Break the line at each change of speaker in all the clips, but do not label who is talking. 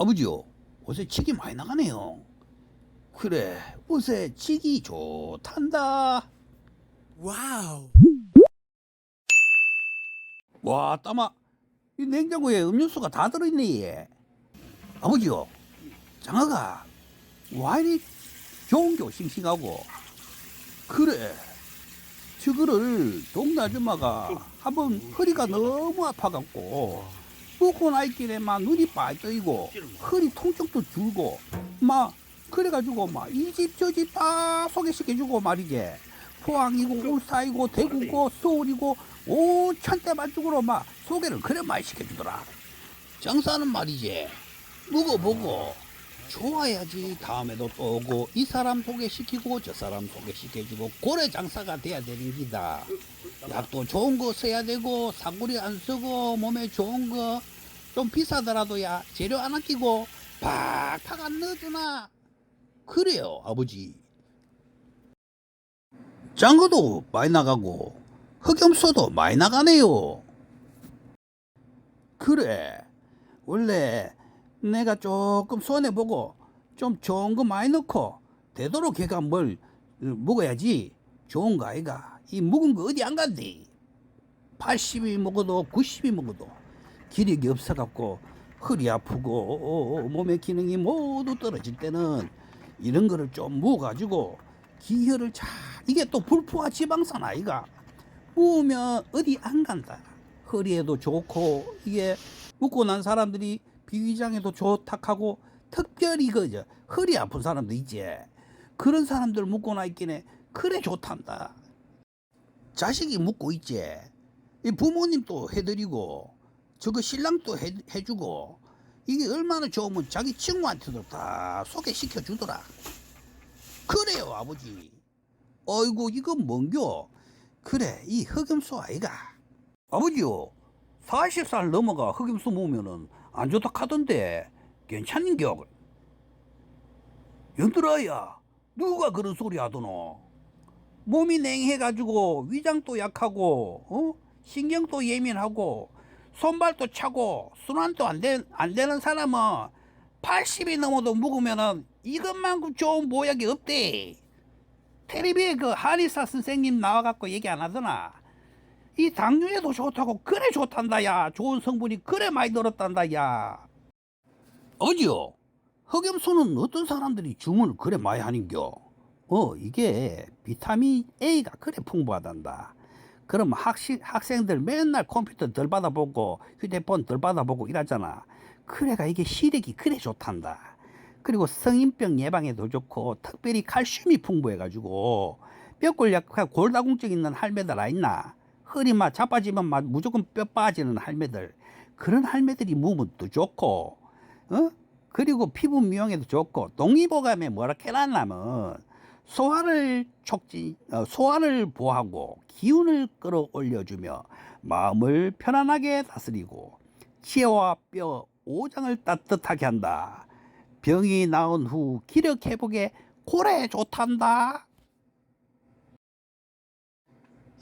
아버지요, 요새 치기 많이 나가네요. 그래, 요새 치기 좋단다.
와우.
와, 따마, 이 냉장고에 음료수가 다 들어있네, 얘. 아버지요, 장어가 와 이리 좋은 게 싱싱하고. 그래, 저거를 동네 아줌마가 한번 허리가 너무 아파갖고, 먹고 나있길래 막 눈이 빠져이고, 허리 통증도 줄고, 막, 그래가지고 막 이 집 저 집 다 소개시켜주고 말이지. 포항이고 울산이고 대구고 서울이고 오천대 만쪽으로 막 소개를 그래 많이 시켜주더라. 장사는 말이지. 묵어보고 좋아야지. 다음에도 또 오고 이 사람 소개시키고 저 사람 소개시켜주고 고래 장사가 돼야 되는 기다. 약도 좋은 거 써야 되고 사구리 안 쓰고 몸에 좋은 거 좀 비싸더라도 야 재료 안 아끼고 팍팍 안 넣어주나. 그래요 아버지. 장어도 많이 나가고 흑염소도 많이 나가네요. 그래 원래 내가 조금 손해보고 좀 좋은 거 많이 넣고 되도록 걔가 뭘 먹어야지 좋은 거 아이가. 이 묵은 거 어디 안 간대 80이 먹어도 90이 먹어도 기력이 없어갖고 허리 아프고 어, 몸의 기능이 모두 떨어질 때는 이런 거를 좀 먹어가지고 기혈을 잘 이게 또 불포화 지방산 아이가. 먹으면 어디 안 간다. 허리에도 좋고 이게 먹고 난 사람들이 비위장에도 좋다 하고 특별히 그저 허리 아픈 사람도 있지 그런 사람들 먹고 나 있기에 그래 좋단다 자식이 묻고 있지. 이 부모님도 해드리고 저거 신랑도 해, 해주고 이게 얼마나 좋으면 자기 친구한테도 다 소개시켜 주더라. 그래요 아버지. 어이구 이건 뭔겨? 그래 이 흑염소 아이가. 아버지요. 40살 넘어가 흑염소 먹으면은 안 좋다 하던데 괜찮은겨? 연들아야 누가 그런 소리 하더노? 몸이 냉해가지고 위장도 약하고 어? 신경도 예민하고 손발도 차고 순환도 안, 되, 안 되는 사람은 80이 넘어도 묵으면은 이것만큼 좋은 보약이 없대. 텔레비에 그 한의사 선생님 나와갖고 얘기 안 하더나. 이 당뇨에도 좋다고 그래 좋단다 야. 좋은 성분이 그래 많이 들었단다 야. 어디요? 흑염소는 어떤 사람들이 주문을 그래 많이 하는겨? 어, 이게 비타민 A가 그래 풍부하단다. 그럼 학시, 학생들 맨날 컴퓨터 덜 받아보고 휴대폰 덜 받아보고 이러잖아. 그래가 이게 시력이 그래 좋단다. 그리고 성인병 예방에도 좋고 특별히 칼슘이 풍부해가지고 뼈골 약하고 골다공증 있는 할매들 아 있나? 허리만 자빠지면 막 무조건 뼈 빠지는 할매들 그런 할매들이 또 좋고 어? 그리고 피부 미용에도 좋고 동의보감에 뭐라 해놨냐면 소화를 촉진, 어, 소화를 보하고 기운을 끌어올려주며 마음을 편안하게 다스리고 치아와 뼈, 오장을 따뜻하게 한다. 병이 나은 후 기력 회복에 고래 좋단다.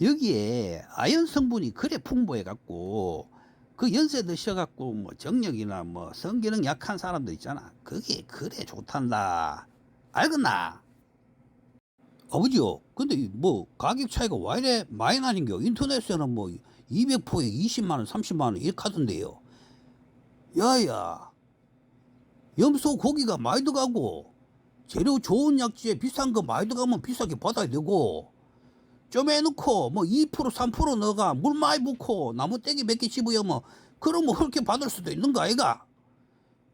여기에 아연 성분이 그래 풍부해 갖고 그 연세 드셔 갖고 뭐 정력이나 뭐 성기능 약한 사람들 있잖아. 그게 그래 좋단다. 알겠나? 아버지요. 근데 뭐 가격 차이가 와 이래 많이 나는겨. 인터넷에는 뭐 200포에 20만 원, 30만 원 이렇게 하던데요. 야야. 염소 고기가 많이 들어가고 재료 좋은 약지에 비싼 거 많이 들어가면 비싸게 받아야 되고 좀 해놓고 뭐 2% 3% 넣어가 물 많이 붓고 나무 떼기 몇 개 집어여면 그러면 그렇게 받을 수도 있는 거 아이가?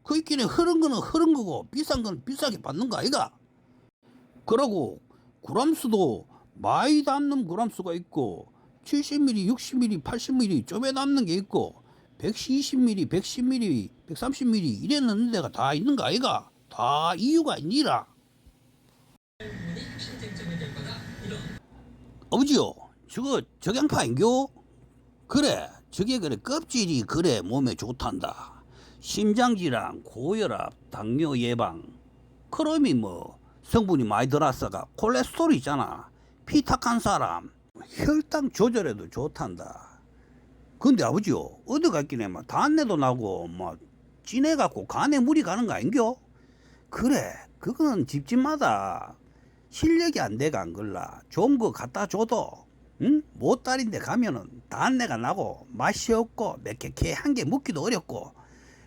그 있기는 흐른 거는 흐른 거고 비싼 거는 비싸게 받는 거 아이가? 그러고 구람수도 많이 담는 구람수가 있고 70mm, 60mm, 80mm 좀에 담는 게 있고 120mm, 110mm, 130mm 이래 넣는 데가 다 있는 거 아이가? 다 이유가 있니라. 아버지요, 저거 적양파인겨? 그래, 저게 그래 껍질이 그래 몸에 좋단다. 심장질환, 고혈압, 당뇨 예방, 크롬이 뭐 성분이 많이 들어서가 콜레스테롤 있잖아. 피 탁한 사람 혈당 조절에도 좋단다. 근데 아버지요, 어디 갔기네 막 단내도 나고 막 진해갖고 간에 물이 가는 거 아닌겨? 그래, 그건 집집마다 실력이 안 돼가 안 걸라. 좋은 거 갖다 줘도, 응? 못다린데 가면은 단내가 나고 맛이 없고 매캐캐한 게 묵기도 어렵고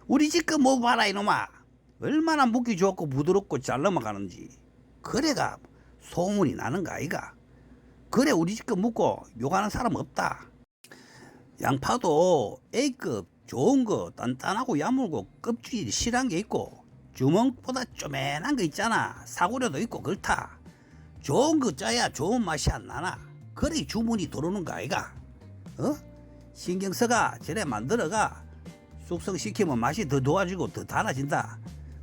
우리 집거 뭐 봐라 이놈아. 얼마나 묵기 좋고 부드럽고 잘 넘어가는지. 그래가 소문이 나는 거 아이가? 그래 우리 집거 묵고 욕하는 사람 없다. 양파도 A급 좋은 거 단단하고 야물고 껍질이 실한 게 있고 주먹보다 쪼맨한 거 있잖아 사고려도 있고 그렇다 좋은 거 짜야 좋은 맛이 안 나나? 그래 주문이 들어오는 거 아이가? 어? 신경 써가 저래 만들어가. 숙성시키면 맛이 더 좋아지고 더 달아진다.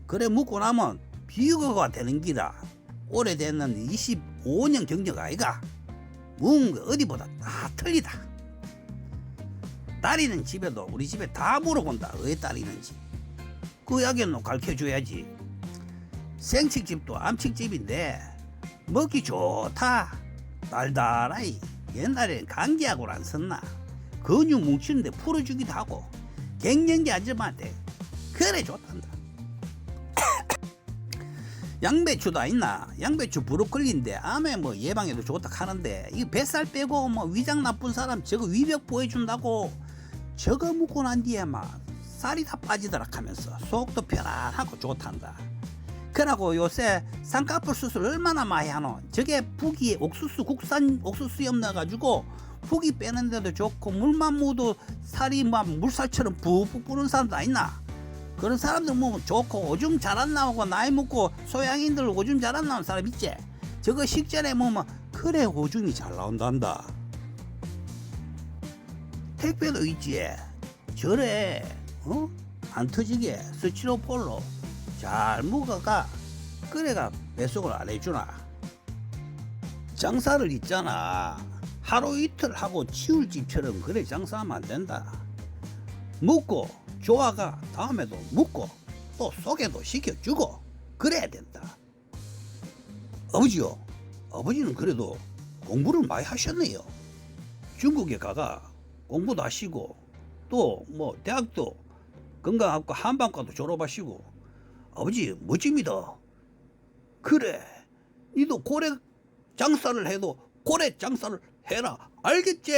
그래 묵고 나면 비교가 되는 기다. 오래되는 25년 경력 아이가? 거 어디보다 다 틀리다. 딸이는 집에도 우리 집에 다 물어본다. 왜 딸이는지. 그 이야기는 가르쳐줘야지. 생식집도 암칙집인데 먹기 좋다. 달달하이. 옛날엔 감기약을 안 썼나. 근육 뭉치는데 풀어주기도 하고. 갱년기 아줌마한테 그래 좋단다. 양배추도 있나? 양배추 브로콜리인데 암에 뭐 예방에도 좋다 하는데 이 뱃살 빼고 뭐 위장 나쁜 사람 저거 위벽 보여준다고 저거 먹고 난 뒤에 막 살이 다 빠지더라 하면서 속도 편안하고 좋단다. 그러고 요새 쌍꺼풀 수술 얼마나 많이 하노? 저게 부기 옥수수 국산 옥수수 염 넣어가지고 부기 빼는데도 좋고 물만 묻어도 살이 막 물살처럼 푹푹 뿌는 사람도 있나? 그런 사람들 뭐 좋고 오줌 잘 안 나오고 나이 먹고 소양인들 오줌 잘 안 나오는 사람 있지? 저거 식전에 먹으면 그래 오줌이 잘 나온단다. 택배도 있지. 저래 어? 안 터지게 스티로폴로 잘 묶어가 그래가 배송을 안 해주나. 장사를 있잖아. 하루 이틀 하고 치울 집처럼 그래 장사하면 안 된다. 묵고 좋아가 다음에도 묵고 또 소개도 시켜주고 그래야 된다. 아버지요. 아버지는 그래도 공부를 많이 하셨네요. 중국에 가가 공부도 하시고 또 뭐 대학도 건강학과 한방과도 졸업하시고 아버지 멋집니다. 그래, 니도 고래 장사를 해도 고래 장사를 해라. 알겠지?